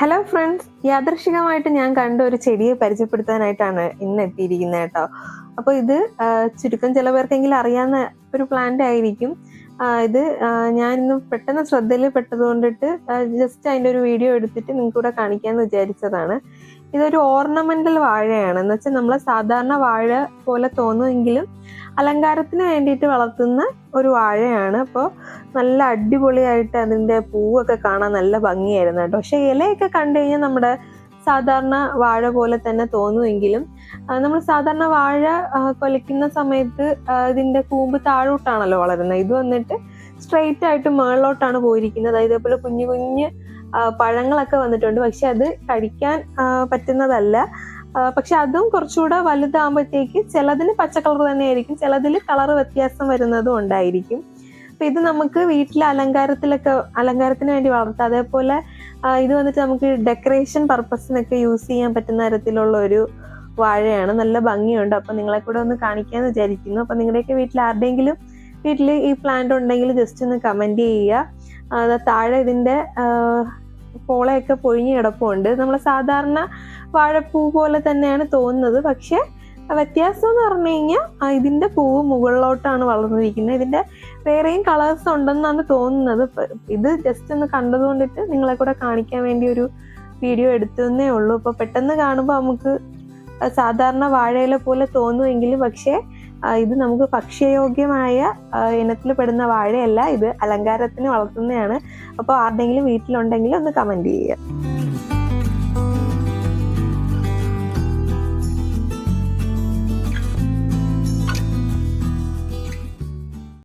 Hello friends യാദൃശികമായിട്ട് ഞാൻ കണ്ട ഒരു ചെടിയെ പരിചയപ്പെടുത്താനായിട്ടാണ് ഇന്ന് എത്തിയിരിക്കുന്നത് കേട്ടോ. അപ്പോൾ ഇത് ചുരുക്കം ചില പേർക്കെങ്കിലും അറിയാവുന്ന ഒരു പ്ലാന്റ് ആയിരിക്കും. ഇത് ഞാനിന്ന് പെട്ടെന്ന് ശ്രദ്ധയിൽ പെട്ടതുകൊണ്ടിട്ട് ജസ്റ്റ് അതിന്റെ ഒരു വീഡിയോ എടുത്തിട്ട് നിങ്ങൾക്ക് കൂടെ കാണിക്കാമെന്ന് വിചാരിച്ചതാണ്. ഇതൊരു ഓർണമെന്റൽ വാഴയാണ്. എന്ന് വെച്ചാൽ നമ്മളെ സാധാരണ വാഴ പോലെ തോന്നുമെങ്കിലും അലങ്കാരത്തിന് വേണ്ടിയിട്ട് വളർത്തുന്ന ഒരു വാഴയാണ്. അപ്പോൾ നല്ല അടിപൊളിയായിട്ട് അതിന്റെ പൂവൊക്കെ കാണാൻ നല്ല ഭംഗിയായിരുന്നു കേട്ടോ. പക്ഷെ ഇലയൊക്കെ കണ്ടു കഴിഞ്ഞാൽ നമ്മുടെ സാധാരണ വാഴ പോലെ തന്നെ തോന്നുമെങ്കിലും നമ്മൾ സാധാരണ വാഴ കൊലയ്ക്കുന്ന സമയത്ത് ഇതിന്റെ കൂമ്പ് താഴോട്ടാണല്ലോ വളരുന്നത്. ഇത് വന്നിട്ട് സ്ട്രെയിറ്റ് ആയിട്ട് മേളിലോട്ടാണ് പോയിരിക്കുന്നത്. ഇതേപോലെ കുഞ്ഞു കുഞ്ഞ് പഴങ്ങളൊക്കെ വന്നിട്ടുണ്ട്. പക്ഷെ അത് കഴിക്കാൻ പറ്റുന്നതല്ല. പക്ഷെ അതും കുറച്ചുകൂടെ വലുതാകുമ്പോഴത്തേക്ക് ചിലതിന് പച്ച കളർ തന്നെയായിരിക്കും. ചിലതിൽ കളർ വ്യത്യാസം വരുന്നതും ഉണ്ടായിരിക്കും. അപ്പൊ ഇത് നമുക്ക് വീട്ടിലെ അലങ്കാരത്തിലൊക്കെ അലങ്കാരത്തിന് വേണ്ടി വളർത്താം. അതേപോലെ ഇത് വന്നിട്ട് നമുക്ക് ഡെക്കറേഷൻ പർപ്പസിനൊക്കെ യൂസ് ചെയ്യാൻ പറ്റുന്ന തരത്തിലുള്ള ഒരു വാഴയാണ്. നല്ല ഭംഗിയുണ്ട്. അപ്പൊ നിങ്ങളെ കൂടെ ഒന്ന് കാണിക്കാന്ന് വിചാരിക്കുന്നു. അപ്പൊ നിങ്ങളുടെയൊക്കെ വീട്ടിൽ ആരുടെയെങ്കിലും വീട്ടിൽ ഈ പ്ലാന്റ് ഉണ്ടെങ്കിൽ ജസ്റ്റ് ഒന്ന് കമന്റ് ചെയ്യുക. താഴെ ഇതിന്റെ പോളയൊക്കെ പൊഴിഞ്ഞ് കിടപ്പുണ്ട്. നമ്മൾ സാധാരണ വാഴപ്പൂ പോലെ തന്നെയാണ് തോന്നുന്നത്. പക്ഷെ വ്യത്യാസം എന്ന് പറഞ്ഞു കഴിഞ്ഞാൽ ഇതിന്റെ പൂവ് മുകളിലോട്ടാണ് വളർന്നിരിക്കുന്നത്. ഇതിന്റെ വേറെയും കളേഴ്സ് ഉണ്ടെന്നാണ് തോന്നുന്നത്. ഇത് ജസ്റ്റ് ഒന്ന് കണ്ടതുകൊണ്ടിട്ട് നിങ്ങളെ കൂടെ കാണിക്കാൻ വേണ്ടി ഒരു വീഡിയോ എടുത്തതന്നേ ഉള്ളൂ. അപ്പൊ പെട്ടെന്ന് കാണുമ്പോൾ നമുക്ക് സാധാരണ വാഴയില പോലെ തോന്നുമെങ്കിലും പക്ഷേ ഇത് നമുക്ക് ഭക്ഷ്യയോഗ്യമായ ഇനത്തിൽ പെടുന്ന വാഴയല്ല. ഇത് അലങ്കാരത്തിന് വളർത്തുന്നതാണ്. അപ്പോൾ ആരുടെങ്കിലും വീട്ടിലുണ്ടെങ്കിൽ ഒന്ന് കമന്റ് ചെയ്യുക.